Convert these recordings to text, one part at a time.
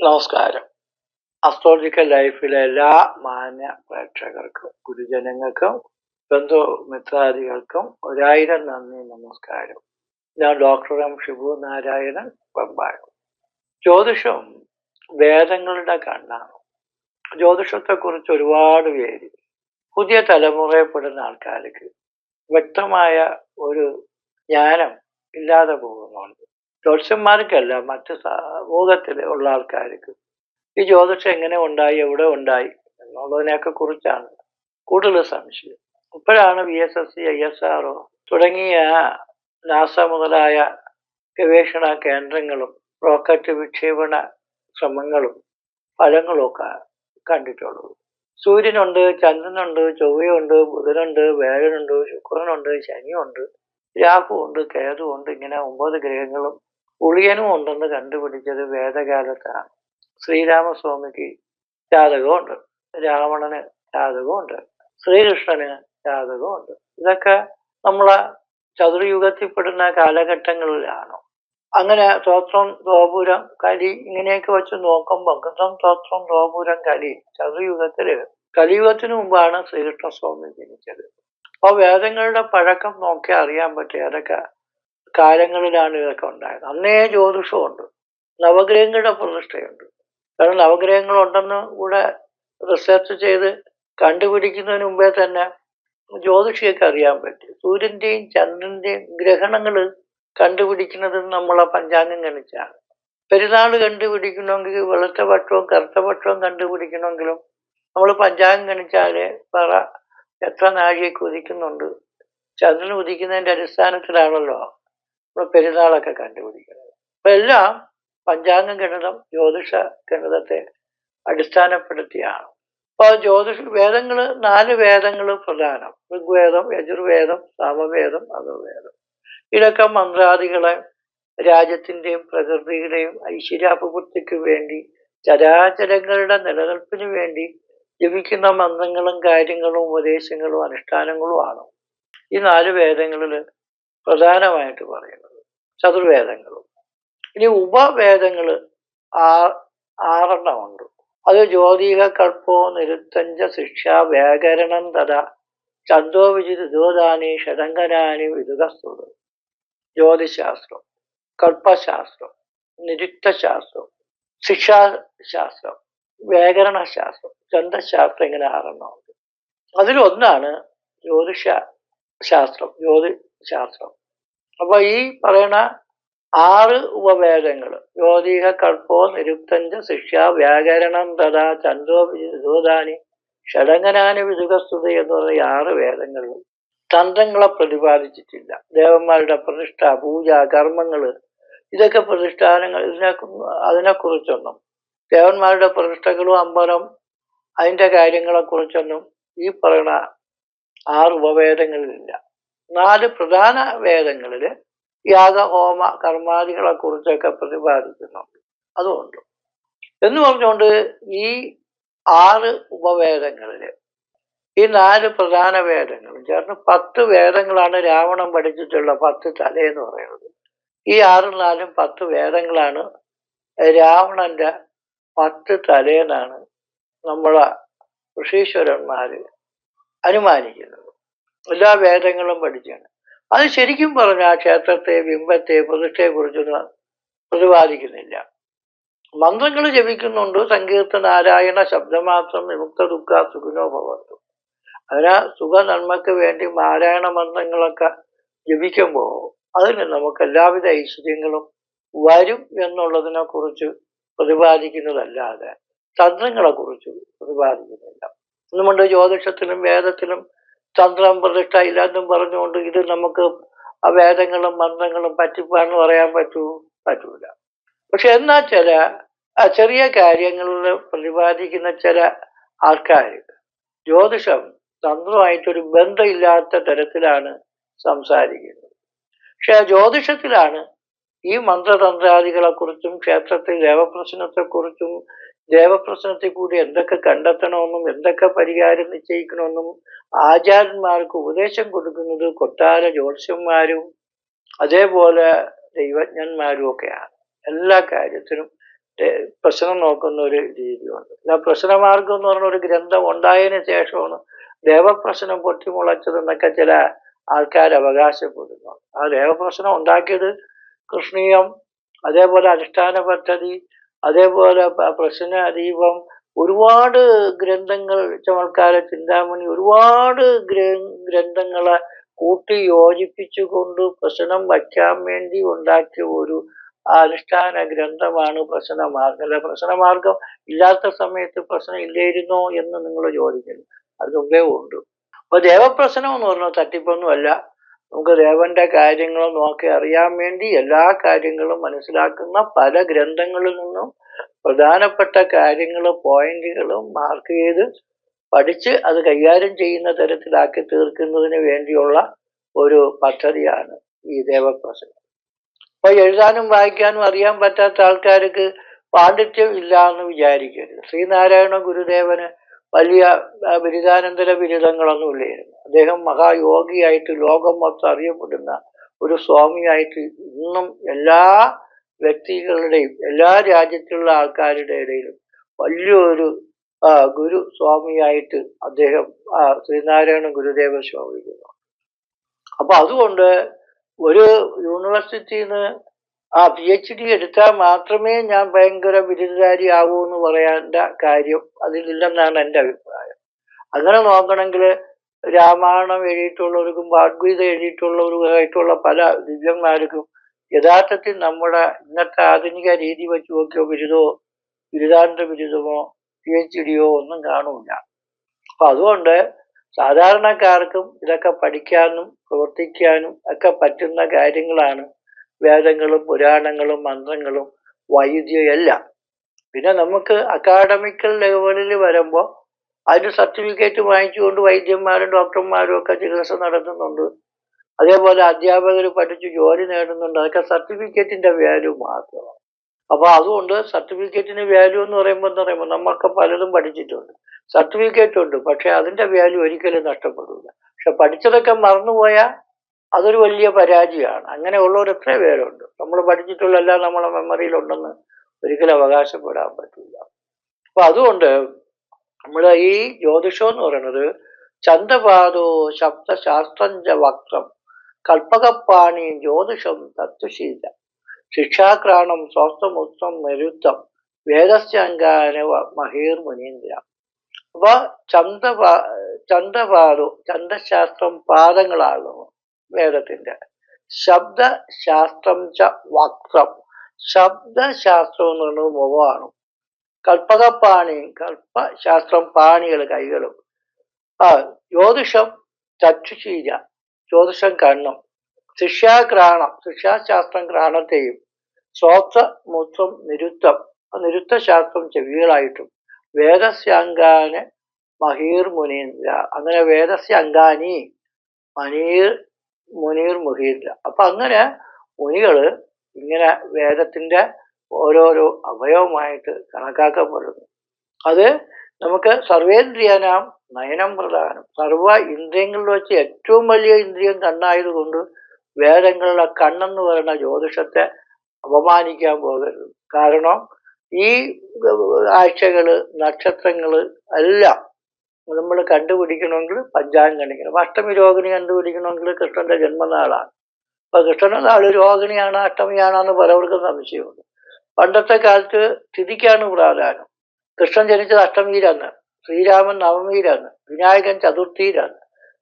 നമസ്കാരം. അസ്ട്രോളജിക്കൽ ലൈഫിലെ എല്ലാ മാന്യ പ്രേക്ഷകർക്കും ഗുരുജനങ്ങൾക്കും ബന്ധു മിത്രാദികൾക്കും ഒരായിരം നന്ദി നമസ്കാരം. ഞാൻ ഡോക്ടർ എം ഷിബു നാരായണൻ പമ്പാഴ് ജ്യോതിഷം വേദങ്ങളുടെ കണ്ണാണ്. ജ്യോതിഷത്തെക്കുറിച്ച് ഒരുപാട് പേര് പുതിയ തലമുറയിൽപ്പെടുന്ന ആൾക്കാർക്ക് വ്യക്തമായ ഒരു ജ്ഞാനം ഇല്ലാതെ പോകുന്നുണ്ട്. ജ്യോത്സ്യന്മാർക്കല്ല മറ്റ് സമൂഹത്തിൽ ഉള്ള ആൾക്കാർക്ക്. ഈ ജ്യോതിഷം എങ്ങനെ ഉണ്ടായി എവിടെ ഉണ്ടായി എന്നുള്ളതിനെയൊക്കെ കുറിച്ചാണ് കൂടുതൽ സംശയം. ഇപ്പോഴാണ് V S S C I S R O തുടങ്ങിയ നാസ മുതലായ ഗവേഷണ കേന്ദ്രങ്ങളും റോക്കറ്റ് വിക്ഷേപണ ശ്രമങ്ങളും ഫലങ്ങളുമൊക്കെ കണ്ടിട്ടുള്ളത് സൂര്യനുണ്ട് ചന്ദ്രനുണ്ട് ചൊവ്വയുണ്ട് ബുധനുണ്ട് വേഴനുണ്ട് ശുക്രനുണ്ട് ശനിയുണ്ട് രാഹുവുണ്ട് കേതുവുണ്ട് ഇങ്ങനെ ഒമ്പത് ഗ്രഹങ്ങളും ഉളിയനും ഉണ്ടെന്ന് കണ്ടുപിടിച്ചത് വേദകാലത്താണ് ശ്രീരാമസ്വാമിക്ക് ജാതകമുണ്ട് രാവണന് ജാതകമുണ്ട് ശ്രീകൃഷ്ണന് ജാതകമുണ്ട് ഇതൊക്കെ നമ്മളെ ചതുർയുഗത്തിൽപ്പെടുന്ന കാലഘട്ടങ്ങളിലാണോ. അങ്ങനെ സ്തോത്രം ഗോപുരം കലി ഇങ്ങനെയൊക്കെ വെച്ച് നോക്കുമ്പോൾ കൃതം സ്തോത്രം ഗോപുരം കലി ചതുർയുഗത്തിൽ കലിയുഗത്തിന് മുമ്പാണ് ശ്രീകൃഷ്ണസ്വാമി ജനിച്ചത്. അപ്പോൾ വേദങ്ങളുടെ പഴക്കം നോക്കി അറിയാൻ പറ്റും ഏതൊക്കെ കാലങ്ങളിലാണ് ഇതൊക്കെ ഉണ്ടായത്. അന്നേ ജ്യോതിഷമുണ്ട്. നവഗ്രഹങ്ങളുടെ പ്രതിഷ്ഠയുണ്ട്. കാരണം നവഗ്രഹങ്ങൾ ഉണ്ടെന്ന് കൂടെ റിസർച്ച് ചെയ്ത് കണ്ടുപിടിക്കുന്നതിന് മുമ്പേ തന്നെ ജ്യോതിഷിയൊക്കെ അറിയാൻ പറ്റി. സൂര്യന്റെയും ചന്ദ്രന്റെയും ഗ്രഹണങ്ങൾ കണ്ടുപിടിക്കുന്നത് നമ്മളെ പഞ്ചാംഗം ഗണിച്ചാണ്. പെരുന്നാൾ കണ്ടുപിടിക്കണമെങ്കിൽ വെളുത്ത പക്ഷവും കറുത്ത പക്ഷവും കണ്ടുപിടിക്കണമെങ്കിലും നമ്മൾ പഞ്ചാംഗം ഗണിച്ചാലേ പറ എത്ര നാഴിക ഉദിക്കുന്നുണ്ട് ചന്ദ്രൻ ഉദിക്കുന്നതിന്റെ അടിസ്ഥാനത്തിലാണല്ലോ നമ്മൾ പെരുന്നാളൊക്കെ കണ്ടുപിടിക്കുന്നത്. അപ്പൊ എല്ലാം പഞ്ചാംഗം ഗണിതം ജ്യോതിഷ ഗണിതത്തെ അടിസ്ഥാനപ്പെടുത്തിയാണ്. അപ്പോൾ ജ്യോതിഷ വേദങ്ങൾ നാല് വേദങ്ങൾ പ്രധാനം. ഋഗ്വേദം യജുർവേദം സാമവേദം അഥർവേദം ഇതൊക്കെ മന്ത്രാദികളെ രാജ്യത്തിന്റെയും പ്രകൃതിയുടെയും ഐശ്വര്യാഭിവൃദ്ധിക്ക് വേണ്ടി ചരാചരങ്ങളുടെ നിലനിൽപ്പിന് വേണ്ടി ജപിക്കുന്ന മന്ത്രങ്ങളും കാര്യങ്ങളും ഉപദേശങ്ങളും അനുഷ്ഠാനങ്ങളുമാണ് ഈ നാല് വേദങ്ങളിൽ പ്രധാനമായിട്ട് പറയുന്നത്. ചതുർവേദങ്ങളും. ഇനി ഉപവേദങ്ങൾ ആ ആറെണ്ണമുണ്ട്. അത് ജ്യോതിക കൽപ്പോ നിരുത്തഞ്ച ശിക്ഷ വ്യാകരണം തഥ ചന്തോ വിജിത് ദോദാനി ഷടങ്കനാനി വിദുഗസ്തുത ജ്യോതിശാസ്ത്രം കൽപ്പശാസ്ത്രം നിരുക്തശാസ്ത്രം ശിക്ഷാശാസ്ത്രം വ്യാകരണശാസ്ത്രം ഗ്രന്ഥശാസ്ത്രം ഇങ്ങനെ ആറെണ്ണമുണ്ട്. അതിലൊന്നാണ് ജ്യോതിഷ ശാസ്ത്രം ജ്യോതിശാസ്ത്രം. അപ്പൊ ഈ പറയണ ആറ് ഉപവേദങ്ങൾ ജ്യോതിഹ കൽപ്പോ നിരുക്തഞ്ച ശിക്ഷ വ്യാകരണം തഥാ ചന്ദ്രോ ദൂതാനി ഷടങ്ങനാനി വിദുഗസ്തുത എന്ന് പറയുന്ന ആറ് വേദങ്ങളിലും തന്ത്രങ്ങളെ പ്രതിപാദിച്ചിട്ടില്ല. ദേവന്മാരുടെ പ്രതിഷ്ഠ പൂജ കർമ്മങ്ങൾ ഇതൊക്കെ പ്രതിഷ്ഠാനങ്ങൾ ഇതിനെ അതിനെക്കുറിച്ചൊന്നും ദേവന്മാരുടെ പ്രതിഷ്ഠകളും അമ്പലം അതിന്റെ കാര്യങ്ങളെക്കുറിച്ചൊന്നും ഈ പറയുന്ന ആറ് ഉപവേദങ്ങളിലില്ല. നാല് പ്രധാന വേദങ്ങളിൽ യാഗ ഹോമ കർമാദികളെ കുറിച്ചൊക്കെ പ്രതിപാദിക്കുന്നുണ്ട് അതുകൊണ്ട് എന്ന് പറഞ്ഞുകൊണ്ട് ഈ ആറ് ഉപവേദങ്ങളിൽ ഈ നാല് പ്രധാന വേദങ്ങളും ചേർന്ന് പത്ത് വേദങ്ങളാണ് രാവണൻ പഠിച്ചിട്ടുള്ള പത്ത് തലയെന്ന് പറയുന്നത്. ഈ ആറും നാലും പത്ത് വേദങ്ങളാണ് രാവണന്റെ പത്ത് തലേന്നാണ് നമ്മളെ ഋഷീശ്വരന്മാര് അനുമാനിക്കുന്നത്. എല്ലാ വേദങ്ങളും പഠിച്ചാണ്. അത് ശരിക്കും പറഞ്ഞ ആ ക്ഷേത്രത്തെ ബിംബത്തെ പ്രതിഷ്ഠയെ കുറിച്ചൊന്നും പ്രതിപാദിക്കുന്നില്ല. മന്ത്രങ്ങൾ ജപിക്കുന്നുണ്ട് സങ്കീർത്ത നാരായണ ശബ്ദമാത്രം വിമുക്ത ദുഃഖ സുഖനോ ഭവത്തു അതിനാ സുഖ നന്മക്ക് വേണ്ടി നാരായണ മന്ത്രങ്ങളൊക്കെ ജപിക്കുമ്പോൾ അതിന് നമുക്ക് എല്ലാവിധ ഐശ്വര്യങ്ങളും വരും എന്നുള്ളതിനെ കുറിച്ച് പ്രതിപാദിക്കുന്നതല്ലാതെ തന്ത്രങ്ങളെ കുറിച്ച് പ്രതിപാദിക്കുന്നില്ല. ഒന്നുമുണ്ട് ജ്യോതിഷത്തിലും വേദത്തിലും തന്ത്രം പ്രതിഷ്ഠ ഇല്ലാന്നും പറഞ്ഞുകൊണ്ട് ഇത് നമുക്ക് വേദങ്ങളും മന്ത്രങ്ങളും പറ്റിപ്പാന്ന് പറയാൻ പറ്റൂ പറ്റൂല. പക്ഷെ എന്നാൽ ചില ചെറിയ കാര്യങ്ങളിൽ പ്രതിപാദിക്കുന്ന ചില ആൾക്കാർ ജ്യോതിഷം തന്ത്രമായിട്ടൊരു ബന്ധമില്ലാത്ത തരത്തിലാണ് സംസാരിക്കുന്നത്. പക്ഷെ ജ്യോതിഷത്തിലാണ് ഈ മന്ത്രതന്ത്രാദികളെ കുറിച്ചും ക്ഷേത്രത്തിൽ ദേവപ്രശ്നത്തെക്കുറിച്ചും ദേവപ്രശ്നത്തിൽ കൂടി എന്തൊക്കെ കണ്ടെത്തണമെന്നും എന്തൊക്കെ പരിഹാരം നിശ്ചയിക്കണമെന്നും ആചാര്യന്മാർക്ക് ഉപദേശം കൊടുക്കുന്നത് കൊട്ടാര ജ്യോത്സ്യന്മാരും അതേപോലെ ദൈവജ്ഞന്മാരും ഒക്കെയാണ്. എല്ലാ കാര്യത്തിനും പ്രശ്നം നോക്കുന്ന ഒരു രീതിയുണ്ട്. പിന്നെ പ്രശ്നമാർഗം എന്ന് പറഞ്ഞ ഒരു ഗ്രന്ഥം ഉണ്ടായതിന് ശേഷമാണ് ദേവപ്രശ്നം പൊട്ടിമുളച്ചതെന്നൊക്കെ ചില ആൾക്കാർ അവകാശപ്പെടുന്നു. ആ ദേവപ്രശ്നം ഉണ്ടാക്കിയത് കൃഷ്ണീയം അതേപോലെ അനുഷ്ഠാന പദ്ധതി അതേപോലെ പ്രശ്ന ദീപം ഒരുപാട് ഗ്രന്ഥങ്ങൾ ചമൽക്കാര ചിന്താമണി ഒരുപാട് ഗ്രന്ഥങ്ങളെ കൂട്ടി യോജിപ്പിച്ചുകൊണ്ട് പ്രശ്നം വയ്ക്കാൻ വേണ്ടി ഉണ്ടാക്കിയ ഒരു അനുഷ്ഠാന ഗ്രന്ഥമാണ് പ്രശ്നമാർഗം. അല്ല പ്രശ്നമാർഗം ഇല്ലാത്ത സമയത്ത് പ്രശ്നം ഇല്ലായിരുന്നോ എന്ന് നിങ്ങൾ ചോദിക്കുന്നു. അത് ഉണ്ട്. അപ്പൊ ദേവപ്രശ്നം എന്ന് പറഞ്ഞാൽ തട്ടിപ്പൊന്നുമല്ല. നമുക്ക് ദേവന്റെ കാര്യങ്ങൾ നോക്കി അറിയാൻ വേണ്ടി എല്ലാ കാര്യങ്ങളും മനസ്സിലാക്കുന്ന പല ഗ്രന്ഥങ്ങളിൽ നിന്നും പ്രധാനപ്പെട്ട കാര്യങ്ങൾ പോയിന്റുകളും മാർക്ക് ചെയ്ത് പഠിച്ച് അത് കൈകാര്യം ചെയ്യുന്ന തരത്തിലാക്കി തീർക്കുന്നതിന് വേണ്ടിയുള്ള ഒരു പദ്ധതിയാണ് ഈ ദേവപ്രസംഗം. അപ്പൊ എഴുതാനും വായിക്കാനും അറിയാൻ പറ്റാത്ത ആൾക്കാർക്ക് പാണ്ഡിത്യം ഇല്ല എന്ന് വിചാരിക്കരുത്. ശ്രീനാരായണ ഗുരുദേവന് വലിയ ബിരുദാനന്തര ബിരുദങ്ങളൊന്നും ഇല്ലായിരുന്നു. അദ്ദേഹം മഹായോഗിയായിട്ട് ലോകം മൊത്തം അറിയപ്പെടുന്ന ഒരു സ്വാമിയായിട്ട് ഇന്നും എല്ലാ വ്യക്തികളുടെയും എല്ലാ രാജ്യത്തുള്ള ആൾക്കാരുടെ ഇടയിലും വലിയൊരു ഗുരു സ്വാമിയായിട്ട് അദ്ദേഹം ശ്രീനാരായണ ഗുരുദേവ സ്വാമിക്കുന്നു. അപ്പൊ അതുകൊണ്ട് ഒരു യൂണിവേഴ്സിറ്റിയിൽ നിന്ന് ആ പി എച്ച് ഡി എടുത്താൽ മാത്രമേ ഞാൻ ഭയങ്കര ബിരുദധാരി ആവൂ എന്ന് പറയേണ്ട കാര്യം അതിലില്ലെന്നാണ് എന്റെ അഭിപ്രായം. അങ്ങനെ നോക്കണമെങ്കിൽ രാമായണം എഴുതിയിട്ടുള്ളവർക്കും ഭാഗവീത എഴുതിയിട്ടുള്ളവർക്കായിട്ടുള്ള പല ദിവ്യന്മാർക്കും യഥാർത്ഥത്തിൽ നമ്മുടെ ഇന്നത്തെ ആധുനിക രീതി വെച്ച് നോക്കിയോ ബിരുദമോ ബിരുദാനന്ദ ബിരുദമോ പി എച്ച് ഡിയോ ഒന്നും കാണൂല. അപ്പൊ അതുകൊണ്ട് സാധാരണക്കാർക്കും ഇതൊക്കെ പഠിക്കാനും പ്രവർത്തിക്കാനും ഒക്കെ പറ്റുന്ന കാര്യങ്ങളാണ് വേദങ്ങളും പുരാണങ്ങളും മന്ത്രങ്ങളും വൈദ്യം എല്ലാം പിന്നെ നമുക്ക് അക്കാഡമിക്കൽ ലെവലിൽ വരുമ്പോൾ അതിന് സർട്ടിഫിക്കറ്റ് വാങ്ങിച്ചുകൊണ്ട് വൈദ്യന്മാരും ഡോക്ടർമാരും ഒക്കെ ചികിത്സ നടത്തുന്നുണ്ട്. അതേപോലെ അധ്യാപകർ പഠിച്ച് ജോലി നേടുന്നുണ്ട്. അതൊക്കെ സർട്ടിഫിക്കറ്റിന്റെ വാല്യൂ മാത്രമാണ്. അപ്പൊ അതുകൊണ്ട് സർട്ടിഫിക്കറ്റിന് വാല്യൂ എന്ന് പറയുമ്പോൾ എന്ന് പറയുമ്പോൾ നമ്മൾക്ക് പലതും പഠിച്ചിട്ടുണ്ട്. സർട്ടിഫിക്കറ്റ് ഉണ്ട് പക്ഷെ അതിന്റെ വാല്യൂ ഒരിക്കലും നഷ്ടപ്പെടില്ല പക്ഷെ പഠിച്ചതൊക്കെ മറന്നുപോയാൽ അതൊരു വലിയ പരാജയമാണ്. അങ്ങനെയുള്ളവർ എത്ര പേരുണ്ട്. നമ്മൾ പഠിച്ചിട്ടുള്ള എല്ലാം നമ്മളെ മെമ്മറിയിലുണ്ടെന്ന് ഒരിക്കലും അവകാശപ്പെടാൻ പറ്റില്ല. അപ്പൊ അതുകൊണ്ട് നമ്മൾ ഈ ജ്യോതിഷം എന്ന് പറയുന്നത് ചന്ദ്രപാദോ ശബ്ദശാസ്ത്രഞ്ച വക്രം കൽപ്പകപ്പാണി ജ്യോതിഷം തത്വശീല. ശിക്ഷാക്രാണം സ്വസ്ഥമുത്വം മരുത്വം വേദസ്യങ്കാന മഹീർ മുനീന്ദ്ര. അപ്പൊ ചന്ദ്രപാ ചന്ദ്രപാദോ ചന്ദ്രശാസ്ത്രം പാദങ്ങളാകുന്നു. വേദത്തിന്റെ. ശബ്ദശാസ്ത്രം ച വക്രം. ശബ്ദശാസ്ത്രം എന്ന് പറയുന്നത് മുഖമാണ്. കൽപ്പകപ്പാണി കൽപ്പശാസ്ത്രം പാണികൾ കൈകളും. ആ ജ്യോതിഷം ചക്ഷുശീല ജ്യോതിഷം കണ്ണും. ശിഷ്യാഗ്രാണം ശിക്ഷാശാസ്ത്രം ഗ്രാണത്തെയും ശ്രോത്ര മൂത്രം നിരുത്തം. നിരുത്തശാസ്ത്രം ചെവികളായിട്ടും. വേദസ്യാങ്കാന് മഹീർ മുനീന്ദ്ര. അങ്ങനെ വേദസ്യ അങ്കാനി മനീർ മുനീർ മുഹീദ്. അപ്പൊ അങ്ങനെ മുനികൾ ഇങ്ങനെ വേദത്തിന്റെ ഓരോരോ അവയവമായിട്ട് കണക്കാക്കപ്പെടുന്നു. അത് നമുക്ക് സർവേന്ദ്രിയനാം നയനം പ്രധാനം. സർവ ഇന്ദ്രിയങ്ങളിൽ വെച്ച് ഏറ്റവും വലിയ ഇന്ദ്രിയം കണ്ണായതുകൊണ്ട് വേദങ്ങളുടെ കണ്ണെന്ന് പറയുന്ന ജ്യോതിഷത്തെ അപമാനിക്കാൻ പോകരുത്. കാരണം ഈ ആഴ്ചകൾ നക്ഷത്രങ്ങൾ എല്ലാം നമ്മൾ കണ്ടുപിടിക്കണമെങ്കിൽ പഞ്ചാംഗം കണ്ടിക്കണം അഷ്ടമി രോഹിണി കണ്ടുപിടിക്കണമെങ്കിൽ കൃഷ്ണന്റെ ജന്മനാളാണ്. അപ്പൊ കൃഷ്ണന്റെ നാൾ രോഹിണിയാണ് അഷ്ടമിയാണെന്ന് പലവർക്കും സംശയമുണ്ട്. പണ്ടത്തെ കാലത്ത് തിഥിക്കാണ് പ്രാധാന്യം. കൃഷ്ണൻ ജനിച്ചത് അഷ്ടമിയിലാണ് ശ്രീരാമൻ നവമിയിലാണ് വിനായകൻ ചതുർത്ഥിയിലാണ്.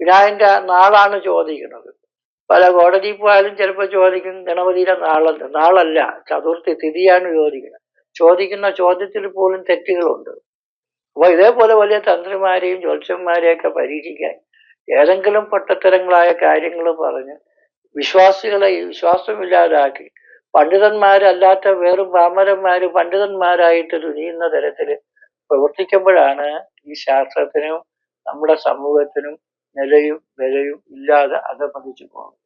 വിനായകന്റെ നാളാണ് ചോദിക്കുന്നത്. പല കോടതി പോയാലും ചിലപ്പോൾ ചോദിക്കും ഗണപതിയുടെ നാളല്ല നാളല്ല ചതുർത്ഥി തിഥിയാണ് ചോദിക്കുന്നത്. ചോദിക്കുന്ന ചോദ്യത്തിൽ പോലും തെറ്റുകളുണ്ട്. അപ്പൊ ഇതേപോലെ വലിയ തന്ത്രിമാരെയും ജ്യോത്സ്യന്മാരെയൊക്കെ പരീക്ഷിക്കാൻ ഏതെങ്കിലും പൊട്ടത്തരങ്ങളായ കാര്യങ്ങൾ പറഞ്ഞ് വിശ്വാസികളെ വിശ്വാസമില്ലാതാക്കി. പണ്ഡിതന്മാരല്ലാത്ത വേറും ബ്രാഹ്മരന്മാര് പണ്ഡിതന്മാരായിട്ട് തുനിയുന്ന തരത്തിൽ പ്രവർത്തിക്കുമ്പോഴാണ് ഈ ശാസ്ത്രത്തിനും നമ്മുടെ സമൂഹത്തിനും നിലയും വിലയും ഇല്ലാതെ അധമതിച്ചു പോകുന്നത്.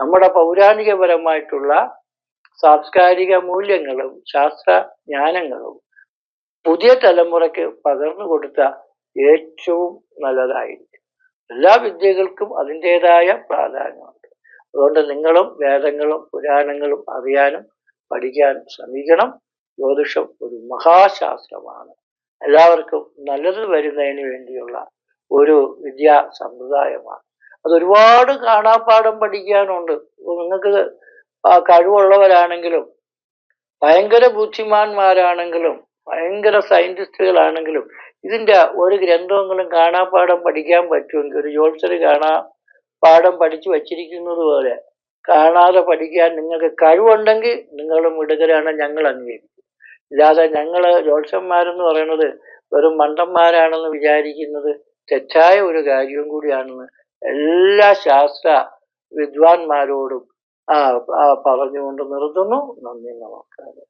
നമ്മുടെ പൗരാണികപരമായിട്ടുള്ള സാംസ്കാരിക മൂല്യങ്ങളും ശാസ്ത്ര ജ്ഞാനങ്ങളും പുതിയ തലമുറയ്ക്ക് പകർന്നു കൊടുത്ത ഏറ്റവും നല്ലതായിരിക്കും. എല്ലാ വിദ്യകൾക്കും അതിന്റെതായ പ്രാധാന്യമുണ്ട്. അതുകൊണ്ട് നിങ്ങളും വേദങ്ങളും പുരാണങ്ങളും അറിയാനും പഠിക്കാനും ശ്രമിക്കണം. ജ്യോതിഷം ഒരു മഹാശാസ്ത്രമാണ്. എല്ലാവർക്കും നല്ലത് വരുന്നതിന് വേണ്ടിയുള്ള ഒരു വിദ്യാ സമ്പ്രദായമാണ്. അത് കാണാപ്പാഠം പഠിക്കാനുണ്ട്. നിങ്ങൾക്ക് കഴിവുള്ളവരാണെങ്കിലും ഭയങ്കര ബുദ്ധിമാന്മാരാണെങ്കിലും ഭയങ്കര സയന്റിസ്റ്റുകളാണെങ്കിലും ഇതിന്റെ ഒരു ഗ്രന്ഥമെങ്കിലും കാണാപ്പാഠം പഠിക്കാൻ പറ്റുമെങ്കിൽ ഒരു ജ്യോത്സര് കാണാ പാഠം പഠിച്ചു വച്ചിരിക്കുന്നത് പോലെ കാണാതെ പഠിക്കാൻ നിങ്ങൾക്ക് കഴിവുണ്ടെങ്കിൽ നിങ്ങളും മിടുകരാണ് ഞങ്ങൾ അംഗീകരിക്കും. ഇല്ലാതെ ഞങ്ങൾ ജോത്സന്മാരെന്ന് പറയുന്നത് വെറും മണ്ടന്മാരാണെന്ന് വിചാരിക്കുന്നത് തെറ്റായ ഒരു കാര്യവും കൂടിയാണെന്ന് എല്ലാ ശാസ്ത്ര വിദ്വാൻമാരോടും പറഞ്ഞുകൊണ്ട് നിർത്തുന്നു. നന്ദി നമസ്കാരം.